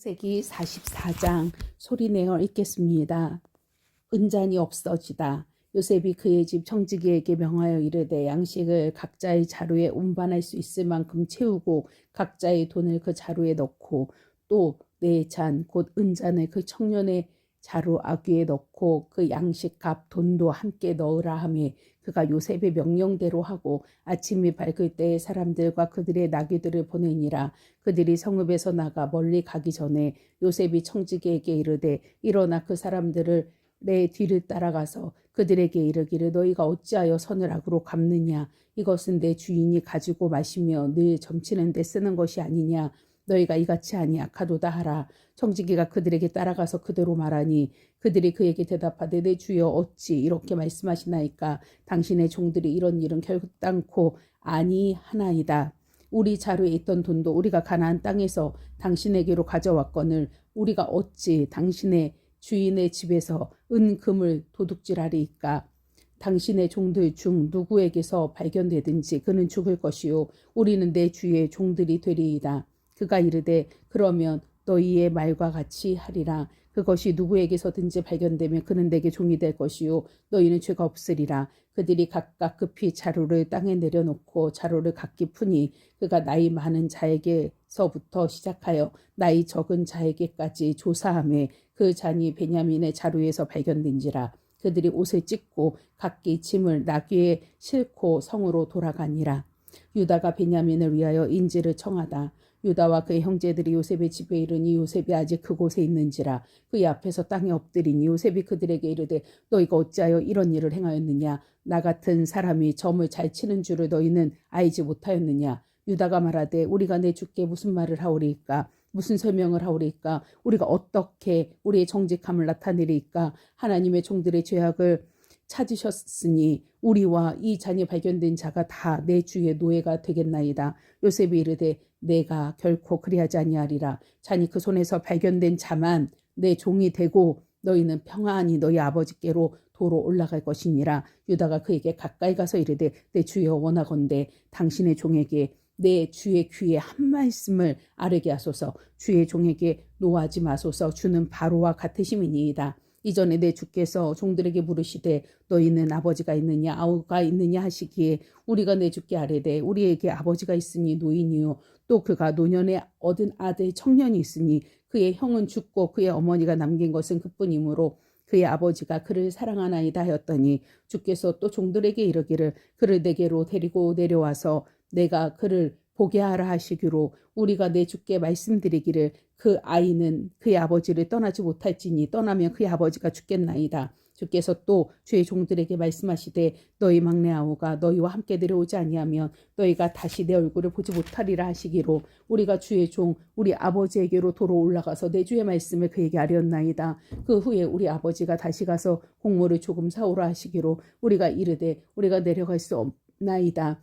세기 44장 소리내어 읽겠습니다. 은잔이 없어지다. 요셉이 그의 집 청지기에게 명하여 이르되 양식을 각자의 자루에 운반할 수 있을 만큼 채우고 각자의 돈을 그 자루에 넣고 또네잔곧 은잔을 그 청년의 자루 아귀에 넣고 그 양식 값 돈도 함께 넣으라 하매 그가 요셉의 명령대로 하고 아침이 밝을 때에 사람들과 그들의 나귀들을 보내니라. 그들이 성읍에서 나가 멀리 가기 전에 요셉이 청지기에게 이르되 일어나 그 사람들을 내 뒤를 따라가서 그들에게 이르기를 너희가 어찌하여 선을 악으로 갚느냐? 이것은 내 주인이 가지고 마시며 늘 점치는 데 쓰는 것이 아니냐 너희가 이같이 하니 악하도다 하라. 청지기가 그들에게 따라가서 그대로 말하니 그들이 그에게 대답하되 내 주여 어찌 이렇게 말씀하시나이까? 당신의 종들이 이런 일은 결단코 아니하나이다. 우리 자루에 있던 돈도 우리가 가나안 땅에서 당신에게로 가져왔거늘 우리가 어찌 당신의 주인의 집에서 은금을 도둑질하리이까? 당신의 종들 중 누구에게서 발견되든지 그는 죽을 것이요. 우리는 내 주의 종들이 되리이다 그가 이르되 그러면 너희의 말과 같이 하리라. 그것이 누구에게서든지 발견되면 그는 내게 종이 될 것이요. 너희는 죄가 없으리라. 그들이 각각 급히 자루를 땅에 내려놓고 자루를 각기 푸니 그가 나이 많은 자에게서부터 시작하여 나이 적은 자에게까지 조사함에 그 잔이 베냐민의 자루에서 발견된지라. 그들이 옷을 찢고 각기 짐을 나귀에 싣고 성으로 돌아가니라. 유다가 베냐민을 위하여 인지를 청하다 유다와 그의 형제들이 요셉의 집에 이르니 요셉이 아직 그곳에 있는지라 그의 앞에서 땅에 엎드리니 요셉이 그들에게 이르되 너희가 어찌하여 이런 일을 행하였느냐? 나 같은 사람이 점을 잘 치는 줄을 너희는 알지 못하였느냐? 유다가 말하되 우리가 내 주께 무슨 말을 하오리까? 무슨 설명을 하오리까? 우리가 어떻게 우리의 정직함을 나타내리까? 하나님의 종들의 죄악을 찾으셨으니 우리와 이 잔이 발견된 자가 다 내 주의 노예가 되겠나이다. 요셉이 이르되 내가 결코 그리하지 아니하리라. 잔이 그 손에서 발견된 자만 내 종이 되고 너희는 평안히 너희 아버지께로 도로 올라갈 것이니라. 유다가 그에게 가까이 가서 이르되 내 주여 원하건대 당신의 종에게 내 주의 귀에 한 말씀을 아르게 하소서 주의 종에게 노하지 마소서 주는 바로와 같으심이니이다. 이전에 내 주께서 종들에게 물으시되 너희는 아버지가 있느냐 아우가 있느냐 하시기에 우리가 내 주께 아뢰되 우리에게 아버지가 있으니 노인이요. 또 그가 노년에 얻은 아들 청년이 있으니 그의 형은 죽고 그의 어머니가 남긴 것은 그뿐이므로 그의 아버지가 그를 사랑하나이다 하였더니 주께서 또 종들에게 이르기를 그를 내게로 데리고 내려와서 내가 그를 보게 하라 하시기로 우리가 내 주께 말씀드리기를 그 아이는 그의 아버지를 떠나지 못할지니 떠나면 그의 아버지가 죽겠나이다. 주께서 또 주의 종들에게 말씀하시되 너희 막내 아우가 너희와 함께 내려오지 아니하면 너희가 다시 내 얼굴을 보지 못하리라 하시기로 우리가 주의 종 우리 아버지에게로 도로 올라가서 내 주의 말씀을 그에게 아뢰었나이다. 그 후에 우리 아버지가 다시 가서 곡물을 조금 사오라 하시기로 우리가 이르되 우리가 내려갈 수 없나이다.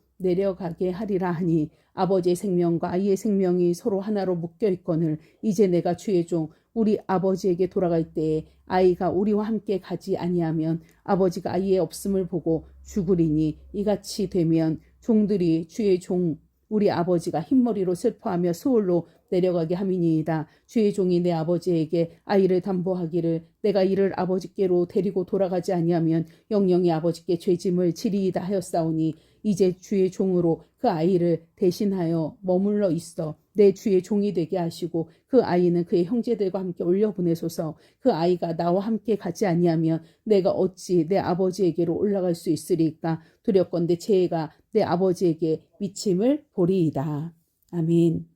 내려가게 하리라 하니 아버지의 생명과 아이의 생명이 서로 하나로 묶여 있거늘 이제 내가 주의 종 우리 아버지에게 돌아갈 때에 아이가 우리와 함께 가지 아니하면 아버지가 아이의 없음을 보고 죽으리니 이같이 되면 종들이 주의 종 우리 아버지가 흰머리로 슬퍼하며 소홀로 내려가게 함이니이다. 주의 종이 내 아버지에게 아이를 담보하기를 내가 이를 아버지께로 데리고 돌아가지 아니하면 영영이 아버지께 죄짐을 지리이다 하였사오니 이제 주의 종으로 그 아이를 대신하여 머물러 있어 내 주의 종이 되게 하시고 그 아이는 그의 형제들과 함께 올려보내소서 그 아이가 나와 함께 가지 아니하면 내가 어찌 내 아버지에게로 올라갈 수 있으리까 두렵건대 죄가 내 아버지에게 미침을 보리이다. 아멘.